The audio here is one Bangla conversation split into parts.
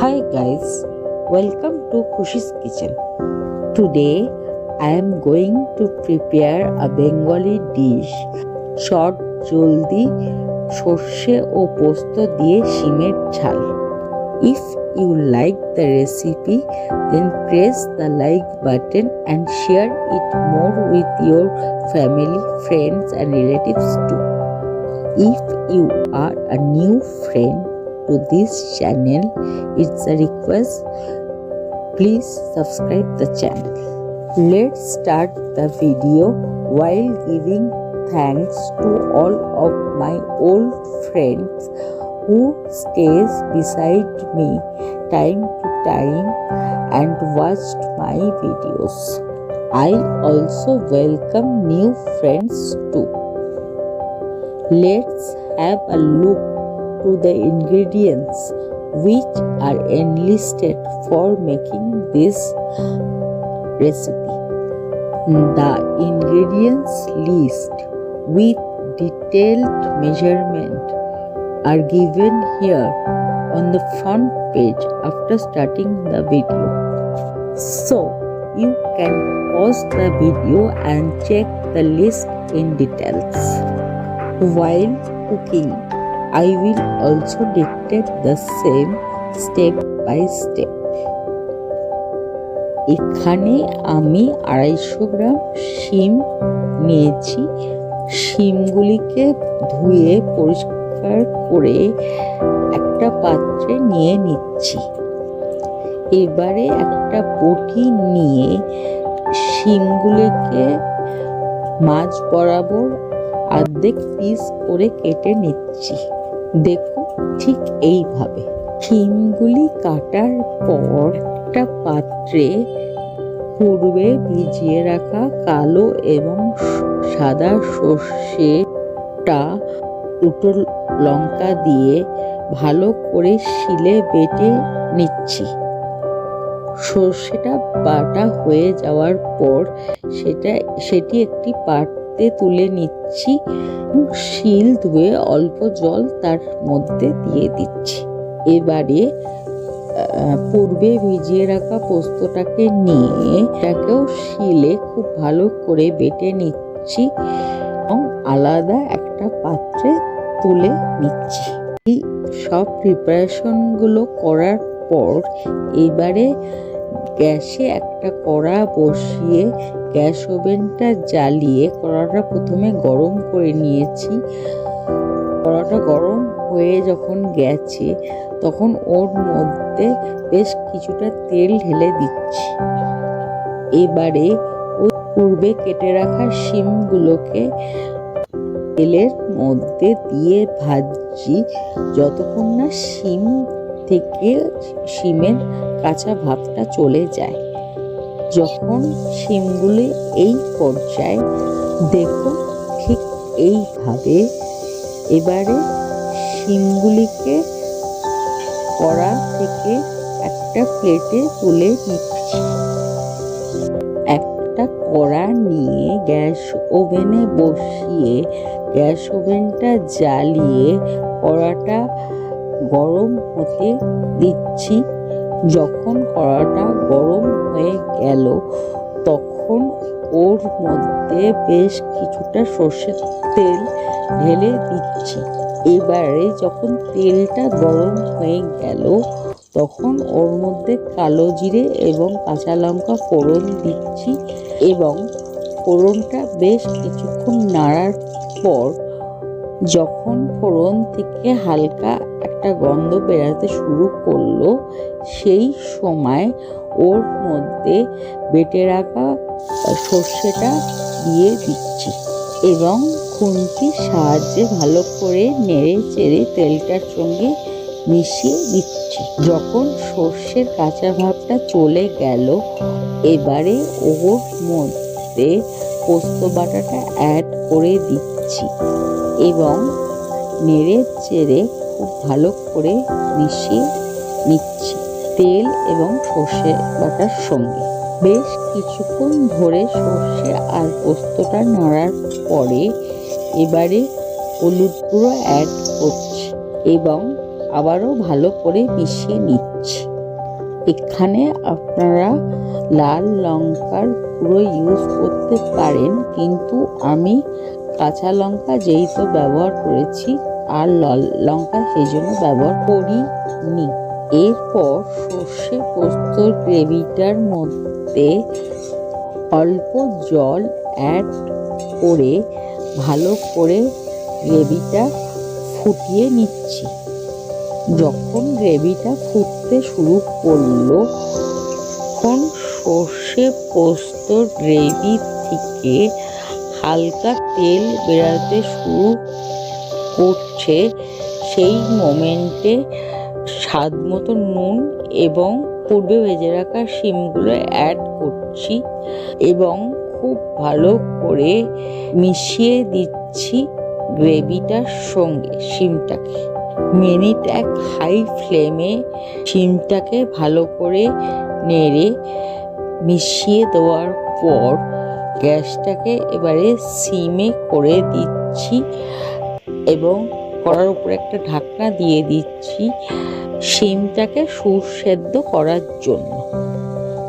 Hi guys, welcome to Kushi's Kitchen. Today I am going to prepare a Bengali dish short জলদি সর্ষে ও পোস্ত দিয়ে শিমের ঝাল If you like the recipe then press the like button and share it more with your family, friends and relatives too. If you are a new friend to this channel, it's a request. Please subscribe the channel. Let's start the video while giving thanks to all of my old friends who stays beside me time to time and watched my videos. I also welcome new friends too. Let's have a look to the ingredients which are enlisted for making this recipe. The ingredients list with detailed measurement are given here on the front page after starting the video. So you can pause the video and check the list in details. While cooking, I will also dictate the same step by step. এখানে আমি আড়াইশো গ্রাম শিম নিয়েছি। শিমগুলিকে ধুয়ে পরিষ্কার করে একটা পাত্রে নিয়ে নিচ্ছি। এবারে একটা বটি নিয়ে শিমগুলিকে মাছ বরাবর অর্ধেক পিস করে কেটে নিচ্ছি। দেখো ঠিক এইভাবে। শিমগুলি কাটার পর একটা পাত্রে পূর্বে ভিজিয়ে রাখা কালো এবং সাদা সর্ষেটা দুটো লঙ্কা দিয়ে ভালো করে শিলে বেটে নিচ্ছি। সর্ষেটা বাটা হয়ে যাওয়ার পর সেটা, সেটি একটি পাত্রে তুলে নিচ্ছি। শিল ধুয়ে অল্প জল তার মধ্যে দিয়ে দিচ্ছি। এবারে পূর্বে ভিজিয়ে রাখা পোস্তটাকে নিয়ে এটাকেও শিলে খুব ভালো করে বেটে নিচ্ছি এবং আলাদা একটা পাত্রে তুলে নিচ্ছি। এই সব প্রিপারেশনগুলো করার পর এবারে গ্যাসে একটা কড়া বসিয়ে গ্যাস ওভেনটা জ্বালিয়ে কড়াটা প্রথমে গরম করে নিয়েছি। কড়াটা গরম হয়ে যখন গেছে, তখন ওর মধ্যে বেশ কিছুটা তেল ঢেলে দিচ্ছি। এবারে ওই পূর্বে কেটে রাখা শিমগুলোকে তেলের মধ্যে দিয়ে ভাজছি। যতক্ষণ না শিম থেকে শিমের কাঁচা ভাবটা চলে যায়। যখন শিমগুলি এই পর্যায়ে দেখুন ঠিক এইভাবে এবারে শিমগুলিকে কড়া থেকে একটা প্লেটে তুলে নিচ্ছি। একটা কড়া নিয়ে গ্যাস ওভেনে বসিয়ে, গ্যাস ওভেনটা জ্বালিয়ে কড়াটা গরম হতে দিচ্ছি। যখন কড়াটা গরম হয়ে গেল, তখন ওর মধ্যে বেশ কিছুটা সর্ষের তেল ঢেলে দিচ্ছি। এবারে যখন তেলটা গরম হয়ে গেল, তখন ওর মধ্যে কালো জিরে এবং কাঁচা লঙ্কা ফোড়ন দিচ্ছি এবং ফোড়নটা বেশ কিছুক্ষণ নাড়ার পর, যখন ফোড়ন থেকে হালকা একটা গন্ধ বেরাতে শুরু করল, সেই সময় ওর মধ্যে বেটে রাখা সর্ষেটা দিয়ে দিচ্ছি এবং খুন্তির সাহায্যে ভালো করে নেড়ে চেড়ে তেলটার সঙ্গে মিশিয়ে দিচ্ছি। যখন সর্ষের কাঁচা ভাবটা চলে গেল, এবারে ওর মধ্যে পোস্ত বাটাটা অ্যাড করে দিচ্ছি এবং নেড়ে চেড়ে খুব ভালো করে মিশিয়ে নিচ্ছি। তেল এবং সর্ষে বাটার সঙ্গে। বেশ কিছুক্ষণ ধরে সর্ষে আর পোস্তটা নাড়ার পরে এবারে হলুদ গুঁড়ো অ্যাড করছি এবং আবারও ভালো করে মিশিয়ে নিচ্ছি। এখানে আপনারা লাল লঙ্কার গুঁড়ো ইউজ করতে পারেন, কিন্তু আমি কাঁচা লঙ্কা যেহেতু ব্যবহার করেছি, আর লঙ্কা সেই জন্য ব্যবহার করিনি। এরপর সর্ষে পোস্তর গ্রেভিটার মধ্যে অল্প জল অ্যাড করে ভালো করে গ্রেভিটা ফুটিয়ে নিচ্ছি। যখন গ্রেভিটা ফুটতে শুরু করল, তখন সর্ষে পোস্ত গ্রেভি থেকে হালকা তেল বেরাতে শুরু করছে, সেই মোমেন্টে স্বাদ মতো নুন এবং পূর্বে ভেজে রাখা শিমগুলো অ্যাড করছি এবং খুব ভালো করে মিশিয়ে দিচ্ছি গ্রেভিটার সঙ্গে শিমটাকে। মিনিট এক হাই ফ্লেমে শিমটাকে ভালো করে নেড়ে মিশিয়ে দেওয়ার পর গ্যাসটাকে এবারে সিমে করে দিচ্ছি এবং কড়ার উপরে একটা ঢাকনা দিয়ে দিচ্ছি সিমটাকে সুসেদ্ধ করার জন্য।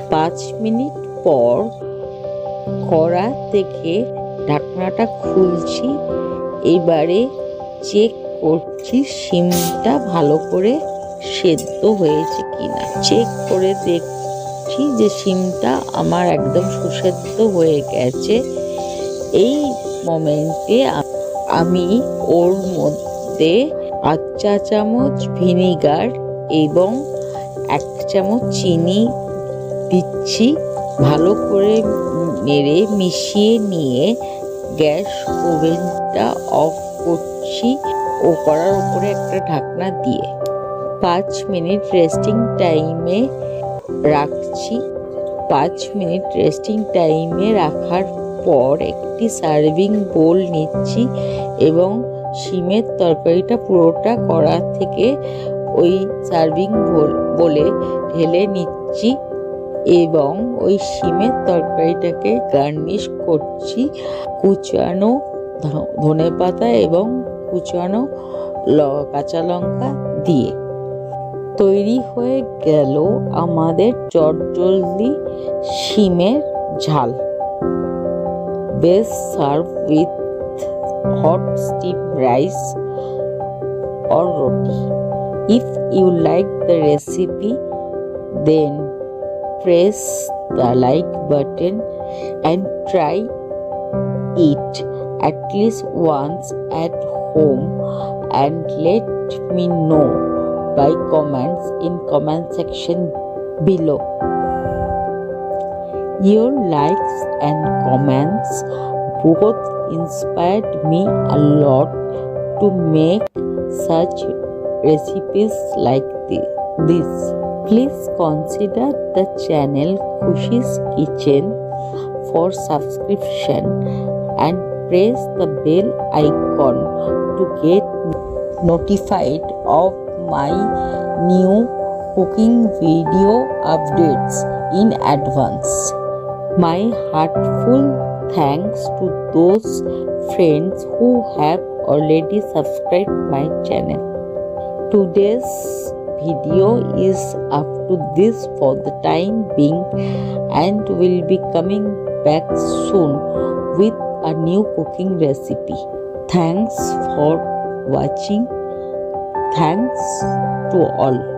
পাঁচ মিনিট পর কড়া থেকে ঢাকনাটা খুলছি, এবারে চেক করছি সিমটা ভালো করে সেদ্ধ হয়েছে কিনা। চেক করে দেখছি যে শিমটা আমার একদম সুসেদ্ধ হয়ে গেছে। এই মোমেন্টে আমি ওর মধ্যে আধ চা চামচ ভিনিগার এবং এক চামচ চিনি দিচ্ছি, ভালো করে নেড়ে মিশিয়ে নিয়ে গ্যাস ওভেনটা অফ করছি ও করার উপরে একটা ঢাকনা দিয়ে। পাঁচ মিনিট রেস্টিং টাইমে রাখছি। পাঁচ মিনিট রেস্টিং টাইমে রাখার পর একটি সার্ভিং বোল নিচ্ছি এবং শিমের তরকারিটা পুরোটা কড়া থেকে ওই সার্ভিং বলে ঢেলে নিচ্ছি এবং ওই শিমের তরকারিটাকে গার্নিশ করছি। কুচানো ধনে পাতা এবং কুচানো কাঁচা লঙ্কা দিয়ে। তৈরি হয়ে গেল আমাদের চটজলদি শিমের ঝাল। Best serve with hot steamed rice or roti if you like the recipe then press the like button and try it at least once at home and let me know by comments in comment section below your likes and comments both inspired me a lot to make such recipes like this. Please consider the channel Kushi's Kitchen for subscription and press the bell icon to get notified of my new cooking video updates in advance. My heartful thanks to those friends who have already subscribed my channel. Today's video is up to this for the time being and will be coming back soon with a new cooking recipe. Thanks for watching. Thanks to all.